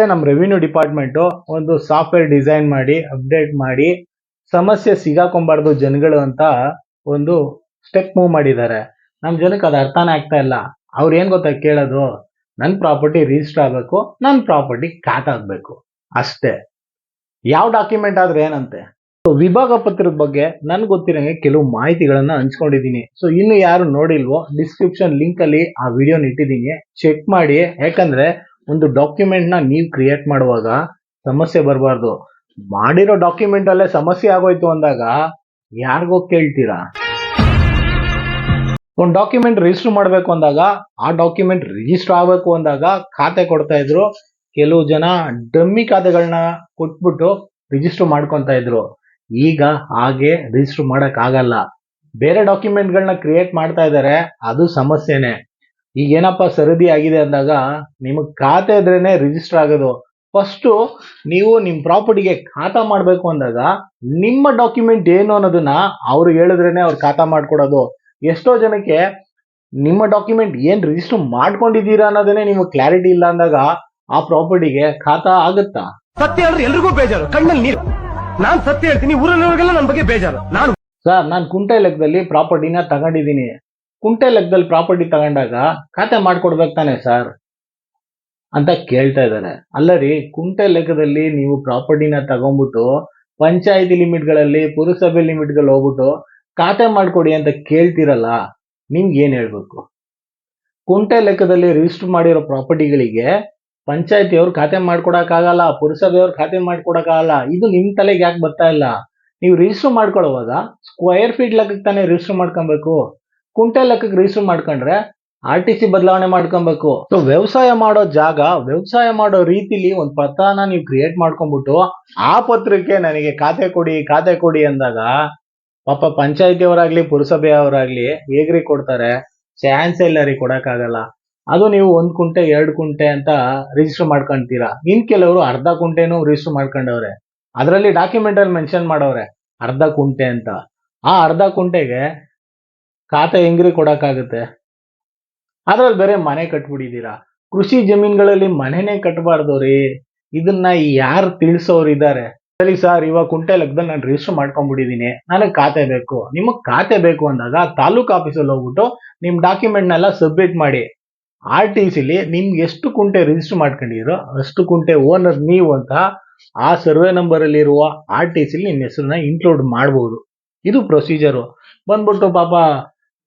ಅಷ್ಟೇ ನಮ್ಮ revenue department ಒಂದು ಸಾಫ್ಟ್ವೇರ್ ಡಿಸೈನ್ ಮಾಡಿ ಅಪ್ಡೇಟ್ ಮಾಡಿ, ಸಮಸ್ಯೆ ಸಿಗಾಕೊಂಬಾರ್ದು ಜನಗಳು ಅಂತ ಒಂದು ಸ್ಟೆಪ್ ಮೂವ್ ಮಾಡಿದ್ದಾರೆ. ನಮ್ಮ ಜನಕ್ಕೆ ಅದು ಅರ್ಥನೇ ಆಗ್ತಾ ಇಲ್ಲ. ಅವ್ರು ಏನು ಗೊತ್ತಾ ಕೇಳೋದು? ನನ್ನ ಪ್ರಾಪರ್ಟಿ ರಿಜಿಸ್ಟರ್ ಆಗಬೇಕು ನನ್ನ ಪ್ರಾಪರ್ಟಿ ಕ್ಯಾಟ್ ಆಗಬೇಕು. ಅಷ್ಟೇ. ಯಾವ ಡಾಕ್ಯುಮೆಂಟ್ ಆದ್ರೆ ಏನಂತೆ? ಸೊ ವಿಭಾಗ ಪತ್ರದ ಬಗ್ಗೆ ನನ್ಗೆ ಗೊತ್ತಿರೋಂಗೆ ಕೆಲವು ಮಾಹಿತಿಗಳನ್ನು ಹಂಚ್ಕೊಂಡಿದ್ದೀನಿ. ಸೊ ಇನ್ನು ಯಾರು ನೋಡಿಲ್ವೋ ಡಿಸ್ಕ್ರಿಪ್ಷನ್ ಲಿಂಕಲ್ಲಿ ಆ ವಿಡಿಯೋನ ಇಟ್ಟಿದ್ದೀನಿ. ಚೆಕ್ ಮಾಡಿ. ಯಾಕಂದ್ರೆ ಒಂದು ಡಾಕ್ಯುಮೆಂಟ್ನ ನೀವು ಕ್ರಿಯೇಟ್ ಮಾಡುವಾಗ ಸಮಸ್ಯೆ ಬರಬಾರ್ದು. ಮಾಡಿರೋ ಡಾಕ್ಯುಮೆಂಟ್ ಅಲ್ಲೇ ಸಮಸ್ಯೆ ಆಗೋಯ್ತು ಅಂದಾಗ ಯಾರಿಗೋ ಕೇಳ್ತೀರಾ? ಒಂದು ಡಾಕ್ಯುಮೆಂಟ್ ರಿಜಿಸ್ಟರ್ ಮಾಡಬೇಕು ಅಂದಾಗ, ಆ ಡಾಕ್ಯುಮೆಂಟ್ ರಿಜಿಸ್ಟರ್ ಆಗಬೇಕು ಅಂದಾಗ ಖಾತೆ ಕೊಡ್ತಾ ಇದ್ರು. ಕೆಲವು ಜನ ಡಮ್ಮಿ ಖಾತೆಗಳನ್ನ ಕೊಟ್ಬಿಟ್ಟು ರಿಜಿಸ್ಟರ್ ಮಾಡ್ಕೊತಾ ಇದ್ರು. ಈಗ ಹಾಗೆ ರಿಜಿಸ್ಟರ್ ಮಾಡೋಕ್ಕಾಗಲ್ಲ. ಬೇರೆ ಡಾಕ್ಯುಮೆಂಟ್ಗಳನ್ನ ಕ್ರಿಯೇಟ್ ಮಾಡ್ತಾ ಇದ್ದಾರೆ ಅದು ಸಮಸ್ಯೆನೆ. ಈಗ ಏನಪ್ಪ ಸರದಿ ಆಗಿದೆ ಅಂದಾಗ ನಿಮಗ್ ಖಾತೆ ಇದ್ರೇನೆ ರಿಜಿಸ್ಟರ್ ಆಗೋದು. ಫಸ್ಟ್ ನೀವು ನಿಮ್ ಪ್ರಾಪರ್ಟಿಗೆ ಖಾತಾ ಮಾಡ್ಬೇಕು ಅಂದಾಗ ನಿಮ್ಮ ಡಾಕ್ಯುಮೆಂಟ್ ಏನು ಅನ್ನೋದನ್ನ ಅವ್ರು ಹೇಳಿದ್ರೇನೆ ಅವ್ರು ಖಾತಾ ಮಾಡ್ಕೊಡೋದು. ಎಷ್ಟೋ ಜನಕ್ಕೆ ನಿಮ್ಮ ಡಾಕ್ಯುಮೆಂಟ್ ಏನ್ ರಿಜಿಸ್ಟರ್ ಮಾಡ್ಕೊಂಡಿದ್ದೀರಾ ಅನ್ನೋದನ್ನೇ ನಿಮಗೆ ಕ್ಲಾರಿಟಿ ಇಲ್ಲ ಅಂದಾಗ ಆ ಪ್ರಾಪರ್ಟಿಗೆ ಖಾತಾ ಆಗುತ್ತಾ? ಸತ್ಯ ಹೇಳಿದ್ರೆ ಎಲ್ರಿಗೂ ಬೇಜಾರು. ಕಣ್ಣಲ್ಲಿ ನೀರು. ನಾನ್ ಸತ್ಯ ಹೇಳ್ತೀನಿ ಊರಲ್ಲಿರೋರಿಗೆಲ್ಲ ನನ್ನ ಬಗ್ಗೆ ಬೇಜಾರು. ನಾನು ಸರ್ ನಾನು ಕುಂಟೆ ಲೆಕ್ಕದಲ್ಲಿ ಪ್ರಾಪರ್ಟಿನ ತಗೊಂಡಿದ್ದೀನಿ. ಕುಂಟೆ ಲೆಕ್ಕದಲ್ಲಿ ಪ್ರಾಪರ್ಟಿ ತಗೊಂಡಾಗ ಖಾತೆ ಮಾಡ್ಕೊಡ್ಬೇಕು ತಾನೆ ಸರ್? ಅಂತ ಕೇಳ್ತಾ ಇದ್ದಾರೆ ಅಲ್ಲ ರೀ, ಕುಂಟೆ ಲೆಕ್ಕದಲ್ಲಿ ನೀವು ಪ್ರಾಪರ್ಟಿನ ತಗೊಂಡ್ಬಿಟ್ಟು ಪಂಚಾಯತಿ ಲಿಮಿಟ್ಗಳಲ್ಲಿ, ಪುರಸಭೆ ಲಿಮಿಟ್ಗಳು ಹೋಗ್ಬಿಟ್ಟು ಖಾತೆ ಮಾಡ್ಕೊಡಿ ಅಂತ ಕೇಳ್ತಿರಲ್ಲ, ನಿಮ್ಗೆ ಏನು ಹೇಳ್ಬೇಕು? ಕುಂಟೆ ಲೆಕ್ಕದಲ್ಲಿ ರಿಜಿಸ್ಟರ್ ಮಾಡಿರೋ ಪ್ರಾಪರ್ಟಿಗಳಿಗೆ ಪಂಚಾಯತಿಯವ್ರು ಖಾತೆ ಮಾಡ್ಕೊಡಕ್ಕಾಗಲ್ಲ, ಪುರಸಭೆಯವ್ರು ಖಾತೆ ಮಾಡ್ಕೊಡಕ್ಕಾಗಲ್ಲ, ಇದು ನಿಮ್ ತಲೆಗೆ ಯಾಕೆ ಬರ್ತಾ ಇಲ್ಲ? ನೀವು ರಿಜಿಸ್ಟರ್ ಮಾಡ್ಕೊಳ್ಳುವಾಗ ಸ್ಕ್ವೇರ್ ಫೀಟ್ ಲೆಕ್ಕಕ್ಕೆ ತಾನೇ ರಿಜಿಸ್ಟರ್ ಮಾಡ್ಕೊಬೇಕು. ಕುಂಟೆ ಲೆಕ್ಕಕ್ಕೆ ರಿಜಿಸ್ಟರ್ ಮಾಡ್ಕೊಂಡ್ರೆ ಆರ್ ಟಿ ಸಿ ಬದಲಾವಣೆ ಮಾಡ್ಕೊಬೇಕು. ಸೊ ವ್ಯವಸಾಯ ಮಾಡೋ ಜಾಗ, ವ್ಯವಸಾಯ ಮಾಡೋ ರೀತಿಲಿ ಒಂದು ಪತ್ರನ ನೀವು ಕ್ರಿಯೇಟ್ ಮಾಡ್ಕೊಂಡ್ಬಿಟ್ಟು ಆ ಪತ್ರಕ್ಕೆ ನನಗೆ ಖಾತೆ ಕೊಡಿ ಖಾತೆ ಕೊಡಿ ಅಂದಾಗ ಪಾಪ ಪಂಚಾಯತಿಯವರಾಗ್ಲಿ, ಪುರಸಭೆಯವರಾಗ್ಲಿ ಹೇಗ್ರಿ ಕೊಡ್ತಾರೆ ಚಾನ್ಸ್ ಇಲ್ಲ ರೀ ಕೊಡಕ್ಕಾಗಲ್ಲ. ಅದು ನೀವು ಒಂದ್ ಕುಂಟೆ, ಎರಡು ಕುಂಟೆ ಅಂತ ರಿಜಿಸ್ಟರ್ ಮಾಡ್ಕೊಂತೀರಾ. ಇನ್ ಕೆಲವರು ಅರ್ಧ ಕುಂಟೆನೂ ರಿಜಿಸ್ಟರ್ ಮಾಡ್ಕೊಂಡವ್ರೆ. ಅದರಲ್ಲಿ ಡಾಕ್ಯುಮೆಂಟ್ ಅಲ್ಲಿ ಮೆನ್ಷನ್ ಮಾಡವ್ರೆ, ಅರ್ಧ ಕುಂಟೆ ಅಂತ. ಆ ಅರ್ಧ ಕುಂಟೆಗೆ ಖಾತೆ ಹೆಂಗ್ರಿ ಕೊಡಕ್ಕಾಗತ್ತೆ? ಅದ್ರಲ್ಲಿ ಬೇರೆ ಮನೆ ಕಟ್ಬಿಟ್ಟಿದ್ದೀರಾ? ಕೃಷಿ ಜಮೀನ್ಗಳಲ್ಲಿ ಮನೆನೇ ಕಟ್ಟಬಾರ್ದು ರೀ ಇದನ್ನ ಯಾರು ತಿಳಿಸೋರು ಇದ್ದಾರೆ ಸರಿ ಸರ್, ಇವಾಗ ಕುಂಟೆ ಲೆಕ್ಕದಲ್ಲಿ ನಾನು ರಿಜಿಸ್ಟರ್ ಮಾಡ್ಕೊಂಡ್ಬಿಟ್ಟಿದ್ದೀನಿ ನನಗೆ ಖಾತೆ ಬೇಕು. ನಿಮಗೆ ಖಾತೆ ಬೇಕು ಅಂದಾಗ ತಾಲೂಕ್ ಆಫೀಸಲ್ಲಿ ಹೋಗ್ಬಿಟ್ಟು ನಿಮ್ ಡಾಕ್ಯುಮೆಂಟ್ನೆಲ್ಲ ಸಬ್ಮಿಟ್ ಮಾಡಿ. ಆರ್ ಟಿ ಸಿಲಿ ನಿಮ್ಗೆ ಎಷ್ಟು ಕುಂಟೆ ರಿಜಿಸ್ಟರ್ ಮಾಡ್ಕೊಂಡಿರೋ ಅಷ್ಟು ಕುಂಟೆ ಓನರ್ ನೀವು ಅಂತ ಆ ಸರ್ವೆ ನಂಬರ್ ಅಲ್ಲಿ ಇರುವ ಆರ್ ಟಿ ಸಿಲಿ ನಿಮ್ಮ ಹೆಸರನ್ನ ಇನ್ಕ್ಲೂಡ್ ಮಾಡಬಹುದು ಇದು ಪ್ರೊಸೀಜರು ಬಂದ್ಬಿಟ್ಟು ಪಾಪ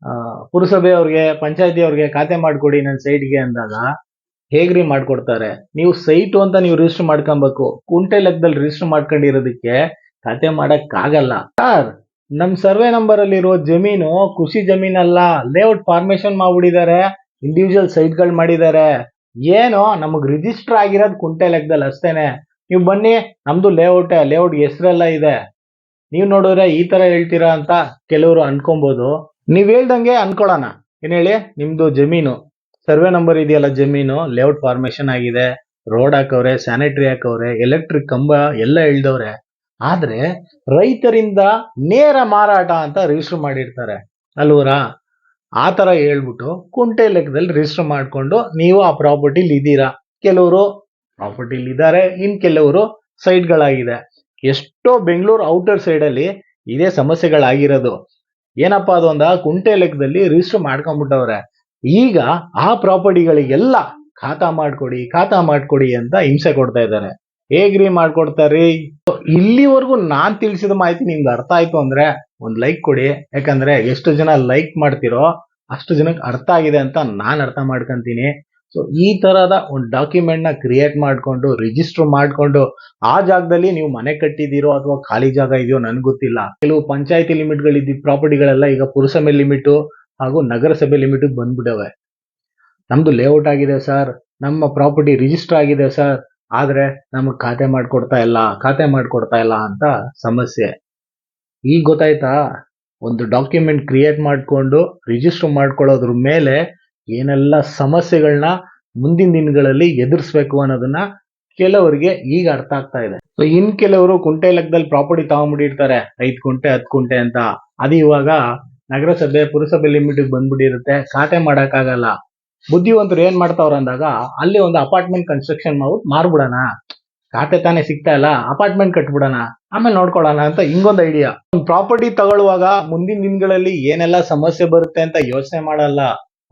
ಆ, ಪುರಸಭೆಯವ್ರಿಗೆ ಪಂಚಾಯತಿ ಅವ್ರಿಗೆ ಖಾತೆ ಮಾಡ್ಕೊಡಿ ನನ್ನ ಸೈಟ್ಗೆ ಅಂದಾಗ ಹೇಗ್ರಿ ಮಾಡ್ಕೊಡ್ತಾರೆ? ನೀವು ಸೈಟು ಅಂತ ನೀವು ರಿಜಿಸ್ಟರ್ ಮಾಡ್ಕೊಬೇಕು. ಕುಂಟೆ ಲೆಕ್ಕದಲ್ಲಿ ರಿಜಿಸ್ಟರ್ ಮಾಡ್ಕೊಂಡಿರೋದಕ್ಕೆ ಖಾತೆ ಮಾಡಕ್ ಆಗಲ್ಲ ಸರ್ ನಮ್ ಸರ್ವೆ ನಂಬರ್ ಅಲ್ಲಿರೋ ಜಮೀನು ಕೃಷಿ ಜಮೀನಲ್ಲ ಲೇಔಟ್ ಫಾರ್ಮೇಶನ್ ಮಾಡ್ಬಿಟ್ಟಿದ್ದಾರೆ ಇಂಡಿವಿಜುವಲ್ ಸೈಟ್ಗಳು ಮಾಡಿದ್ದಾರೆ. ಏನೋ ನಮಗ್ ರಿಜಿಸ್ಟರ್ ಆಗಿರೋದು ಕುಂಟೆ ಲೆಕ್ಕದಲ್ಲಿ ಅಷ್ಟೇನೆ. ನೀವು ಬನ್ನಿ ನಮ್ದು ಲೇಔಟ್ ಲೇಔಟ್ ಹೆಸರೆಲ್ಲ ಇದೆ. ನೀವು ನೋಡಿದ್ರೆ ಈ ತರ ಹೇಳ್ತೀರಾ ಅಂತ ಕೆಲವರು ಅನ್ಕೊಬಹುದು ನೀವ್ ಹೇಳ್ದಂಗೆ ಅನ್ಕೊಳ್ಳೋಣ. ಏನ್ ಹೇಳಿ? ನಿಮ್ದು ಜಮೀನು. ಸರ್ವೆ ನಂಬರ್ ಇದೆಯಲ್ಲ ಜಮೀನು ಲೇಔಟ್ ಫಾರ್ಮೇಶನ್ ಆಗಿದೆ ರೋಡ್ ಹಾಕವ್ರೆ ಸ್ಯಾನಿಟರಿ ಹಾಕವ್ರೆ ಎಲೆಕ್ಟ್ರಿಕ್ ಕಂಬ ಎಲ್ಲ ಇಳ್ದವ್ರೆ. ಆದ್ರೆ ರೈತರಿಂದ ನೇರ ಮಾರಾಟ ಅಂತ ರಿಜಿಸ್ಟರ್ ಮಾಡಿರ್ತಾರೆ. ಅಲ್ವರಾ? ಆ ತರ ಹೇಳ್ಬಿಟ್ಟು ಕುಂಟೆ ಲೆಕ್ಕದಲ್ಲಿ ರಿಜಿಸ್ಟರ್ ಮಾಡ್ಕೊಂಡು ನೀವು ಆ ಪ್ರಾಪರ್ಟಿಲಿ ಇದ್ದೀರಾ? ಕೆಲವರು ಪ್ರಾಪರ್ಟಿಲಿ ಇದ್ದಾರೆ, ಇನ್ ಕೆಲವರು ಸೈಟ್ಗಳಾಗಿದೆ ಎಷ್ಟೋ ಬೆಂಗಳೂರು ಔಟರ್ ಸೈಡಲ್ಲಿ ಇದೇ ಸಮಸ್ಯೆಗಳಾಗಿರೋದು. ಏನಪ್ಪಾ ಅದು ಅಂದ? ಕುಂಟೆ ಲೆಕ್ಕದಲ್ಲಿ ರಿಜಿಸ್ಟರ್ ಮಾಡ್ಕೊಂಡ್ಬಿಟ್ಟವ್ರೆ. ಈಗ ಆ ಪ್ರಾಪರ್ಟಿಗಳಿಗೆಲ್ಲ ಖಾತಾ ಮಾಡ್ಕೊಡಿ ಖಾತಾ ಮಾಡ್ಕೊಡಿ ಅಂತ ಹಿಂಸೆ ಕೊಡ್ತಾ ಇದ್ದಾರೆ. ಹೇಗ್ರಿ ಮಾಡ್ಕೊಡ್ತಾರ್ರಿ? ಇಲ್ಲಿವರೆಗೂ ನಾನ್ ತಿಳಿಸಿದ ಮಾಹಿತಿ ನಿಮ್ಗೆ ಅರ್ಥ ಆಯ್ತು ಅಂದ್ರೆ ಒಂದು ಲೈಕ್ ಕೊಡಿ. ಯಾಕಂದ್ರೆ ಎಷ್ಟು ಜನ ಲೈಕ್ ಮಾಡ್ತಿರೋ ಅಷ್ಟು ಜನಕ್ಕೆ ಅರ್ಥ ಆಗಿದೆ ಅಂತ ನಾನು ಅರ್ಥ ಮಾಡ್ಕೊಂತೀನಿ. ಸೊ ಈ ತರದ ಒಂದು ಡಾಕ್ಯುಮೆಂಟ್ನ ಕ್ರಿಯೇಟ್ ಮಾಡಿಕೊಂಡು ರಿಜಿಸ್ಟರ್ ಮಾಡಿಕೊಂಡು, ಆ ಜಾಗದಲ್ಲಿ ನೀವು ಮನೆ ಕಟ್ಟಿದ್ದೀರೋ ಅಥವಾ ಖಾಲಿ ಜಾಗ ಇದೆಯೋ ನನ್ಗೆ ಗೊತ್ತಿಲ್ಲ. ಕೆಲವು ಪಂಚಾಯತಿ ಲಿಮಿಟ್ಗಳಿದ್ದ ಪ್ರಾಪರ್ಟಿಗಳೆಲ್ಲ ಈಗ ಪುರಸಭೆ ಲಿಮಿಟು ಹಾಗೂ ನಗರಸಭೆ ಲಿಮಿಟ್ ಬಂದ್ಬಿಟ್ಟವೆ. ನಮ್ದು ಲೇಔಟ್ ಆಗಿದೆ ಸರ್ ನಮ್ಮ ಪ್ರಾಪರ್ಟಿ ರಿಜಿಸ್ಟರ್ ಆಗಿದೆ ಸರ್ ಆದ್ರೆ ನಮಗೆ ಖಾತೆ ಮಾಡ್ಕೊಡ್ತಾ ಇಲ್ಲ, ಖಾತೆ ಮಾಡ್ಕೊಡ್ತಾ ಇಲ್ಲ ಅಂತ ಸಮಸ್ಯೆ. ಈಗ ಗೊತ್ತಾಯ್ತಾ? ಒಂದು ಡಾಕ್ಯುಮೆಂಟ್ ಕ್ರಿಯೇಟ್ ಮಾಡಿಕೊಂಡು ರಿಜಿಸ್ಟರ್ ಮಾಡ್ಕೊಳ್ಳೋದ್ರ ಮೇಲೆ ಏನೆಲ್ಲ ಸಮಸ್ಯೆಗಳನ್ನ ಮುಂದಿನ ದಿನಗಳಲ್ಲಿ ಎದುರಿಸ್ಬೇಕು ಅನ್ನೋದನ್ನ ಕೆಲವರಿಗೆ ಈಗ ಅರ್ಥ ಆಗ್ತಾ ಇದೆ. ಸೊ ಇನ್ ಕೆಲವರು ಕುಂಟೆ ಲೆಕ್ಕದಲ್ಲಿ ಪ್ರಾಪರ್ಟಿ ತಗೊಂಡ್ಬಿಟ್ಟಿರ್ತಾರೆ ಐದು ಕುಂಟೆ, ಹತ್ತು ಕುಂಟೆ ಅಂತ. ಅದು ಇವಾಗ ನಗರಸಭೆ, ಪುರಸಭೆ ಲಿಮಿಟ್ ಬಂದ್ಬಿಟ್ಟಿರುತ್ತೆ. ಖಾತೆ ಮಾಡಕ್ಕಾಗಲ್ಲ. ಬುದ್ಧಿವಂತರು ಏನ್ ಮಾಡ್ತಾವ್ರ ಅಂದಾಗ ಅಲ್ಲಿ ಒಂದು ಅಪಾರ್ಟ್ಮೆಂಟ್ ಕನ್ಸ್ಟ್ರಕ್ಷನ್ ಮಾಡ್ಬಿಟ್ಟು ಮಾರ್ಬಿಡೋಣ. ಖಾತೆ ತಾನೇ ಸಿಗ್ತಾ ಇಲ್ಲ. ಅಪಾರ್ಟ್ಮೆಂಟ್ ಕಟ್ಬಿಡೋಣ. ಆಮೇಲೆ ನೋಡ್ಕೊಳ್ಳೋಣ ಅಂತ ಹಿಂಗೊಂದು ಐಡಿಯಾ ಪ್ರಾಪರ್ಟಿ ತಗೊಳ್ಳುವಾಗ ಮುಂದಿನ ದಿನಗಳಲ್ಲಿ ಏನೆಲ್ಲ ಸಮಸ್ಯೆ ಬರುತ್ತೆ ಅಂತ ಯೋಚನೆ ಮಾಡಲ್ಲ.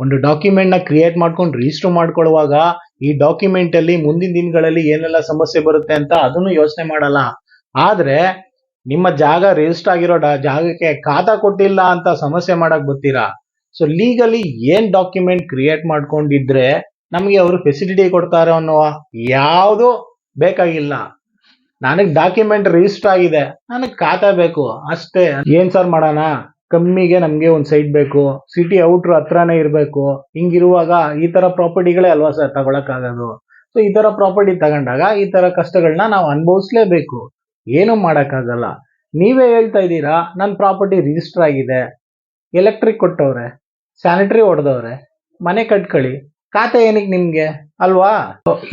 ಒಂದು ಡಾಕ್ಯುಮೆಂಟ್ನ ಕ್ರಿಯೇಟ್ ಮಾಡ್ಕೊಂಡು ರಿಜಿಸ್ಟರ್ ಮಾಡ್ಕೊಳ್ಳುವಾಗ ಈ ಡಾಕ್ಯುಮೆಂಟ್ ಅಲ್ಲಿ ಮುಂದಿನ ದಿನಗಳಲ್ಲಿ ಏನೆಲ್ಲ ಸಮಸ್ಯೆ ಬರುತ್ತೆ ಅಂತ ಅದನ್ನು ಯೋಚನೆ ಮಾಡಲ್ಲ. ಆದ್ರೆ ನಿಮ್ಮ ಜಾಗ ರಿಜಿಸ್ಟರ್ ಆಗಿರೋ ಜಾಗಕ್ಕೆ ಖಾತಾ ಕೊಟ್ಟಿಲ್ಲ ಅಂತ ಸಮಸ್ಯೆ ಮಾಡಕ್ ಬರ್ತೀರಾ? ಸೊ ಲೀಗಲಿ ಏನ್ ಡಾಕ್ಯುಮೆಂಟ್ ಕ್ರಿಯೇಟ್ ಮಾಡ್ಕೊಂಡಿದ್ರೆ ನಮಗೆ ಅವರು ಫೆಸಿಲಿಟಿ ಕೊಡ್ತಾರೆ ಅನ್ನೋ ಯಾವುದು ಬೇಕಾಗಿಲ್ಲ. ನನಗೆ ಡಾಕ್ಯುಮೆಂಟ್ ರಿಜಿಸ್ಟರ್ ಆಗಿದೆ. ನನಗೆ ಖಾತಾ ಬೇಕು. ಅಷ್ಟೇ. ಏನ್ ಸರ್ ಮಾಡೋಣ? ಕಮ್ಮಿಗೆ ನಮಗೆ ಒಂದು ಸೈಟ್ ಬೇಕು ಸಿಟಿ ಔಟ್ರ್ ಹತ್ರನೇ ಇರಬೇಕು, ಹಿಂಗಿರುವಾಗ ಈ ತರ ಪ್ರಾಪರ್ಟಿಗಳೇ ಅಲ್ವಾ ಸರ್ ತಗೊಳಕ್ಕಾಗೋದು? ಸೊ ಈ ತರ ಪ್ರಾಪರ್ಟಿ ತಗೊಂಡಾಗ ಈ ತರ ಕಷ್ಟಗಳನ್ನ ನಾವು ಅನುಭವಿಸ್ಲೇಬೇಕು. ಏನು ಮಾಡೋಕ್ಕಾಗಲ್ಲ. ನೀವೇ ಹೇಳ್ತಾ ಇದ್ದೀರಾ ನನ್ನ ಪ್ರಾಪರ್ಟಿ ರಿಜಿಸ್ಟರ್ ಆಗಿದೆ ಎಲೆಕ್ಟ್ರಿಕ್ ಕೊಟ್ಟವ್ರೆ ಸ್ಯಾನಿಟರಿ ಹೊಡೆದವ್ರೆ ಮನೆ ಕಟ್ಕೊಳ್ಳಿ, ಖಾತೆ ಏನಕ್ಕೆ ನಿಮಗೆ? ಅಲ್ವಾ?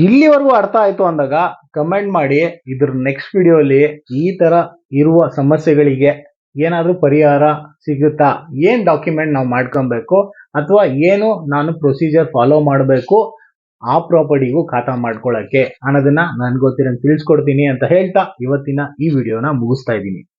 ಇಲ್ಲಿವರೆಗೂ ಅರ್ಥ ಆಯಿತು ಅಂದಾಗ ಕಮೆಂಟ್ ಮಾಡಿ ಇದ್ರ ನೆಕ್ಸ್ಟ್ ವಿಡಿಯೋಲಿ ಈ ತರ ಇರುವ ಸಮಸ್ಯೆಗಳಿಗೆ ಏನಾದ್ರೂ ಪರಿಹಾರ ಸಿಗುತ್ತಾ? ಏನು ಡಾಕ್ಯುಮೆಂಟ್ ನಾವು ಮಾಡ್ಕೊಬೇಕು? ಅಥವಾ ಏನು ನಾನು ಪ್ರೊಸೀಜರ್ ಫಾಲೋ ಮಾಡಬೇಕು ಆ ಪ್ರಾಪರ್ಟಿಗೂ ಖಾತಾ ಮಾಡ್ಕೊಳ್ಳೋಕ್ಕೆ ಅನ್ನೋದನ್ನ ನನ್ಗೆ ಗೊತ್ತಿರೋ ತಿಳಿಸ್ಕೊಡ್ತೀನಿ ಅಂತ ಹೇಳ್ತಾ ಇವತ್ತಿನ ಈ ವಿಡಿಯೋನ ಮುಗಿಸ್ತಾ ಇದ್ದೀನಿ.